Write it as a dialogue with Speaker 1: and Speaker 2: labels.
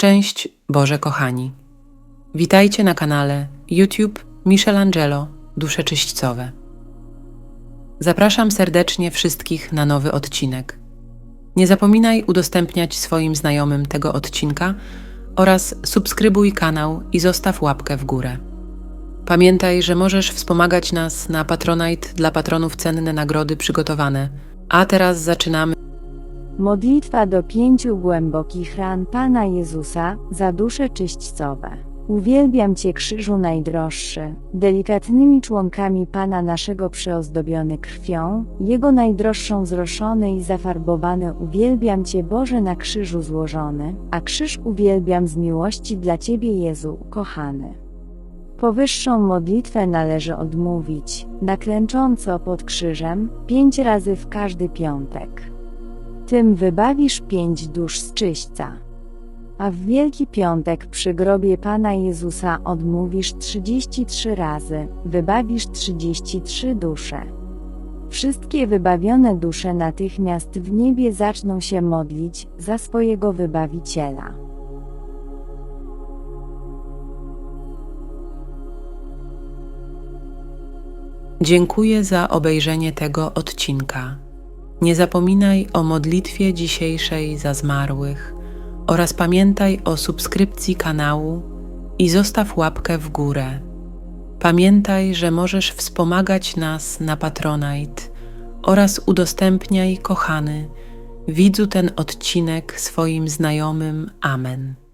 Speaker 1: Szczęść Boże kochani. Witajcie na kanale YouTube Michelangelo Dusze Czyśćcowe. Zapraszam serdecznie wszystkich na nowy odcinek. Nie zapominaj udostępniać swoim znajomym tego odcinka oraz subskrybuj kanał i zostaw łapkę w górę. Pamiętaj, że możesz wspomagać nas na Patronite dla patronów cenne nagrody przygotowane. A teraz zaczynamy.
Speaker 2: Modlitwa do pięciu głębokich ran Pana Jezusa za dusze czyśćcowe. Uwielbiam Cię, krzyżu najdroższy, delikatnymi członkami Pana naszego przyozdobiony krwią, Jego najdroższą zroszony i zafarbowany uwielbiam Cię, Boże, na krzyżu złożony, a krzyż uwielbiam z miłości dla Ciebie, Jezu, kochany. Powyższą modlitwę należy odmówić, naklęcząco pod krzyżem, pięć razy w każdy piątek. Tym wybawisz pięć dusz z czyśćca. A w Wielki Piątek przy grobie Pana Jezusa odmówisz 33 razy, wybawisz 33 dusze. Wszystkie wybawione dusze natychmiast w niebie zaczną się modlić za swojego wybawiciela.
Speaker 1: Dziękuję za obejrzenie tego odcinka. Nie zapominaj o modlitwie dzisiejszej za zmarłych oraz pamiętaj o subskrypcji kanału i zostaw łapkę w górę. Pamiętaj, że możesz wspomagać nas na Patronite oraz udostępniaj, kochany, widzu ten odcinek swoim znajomym. Amen.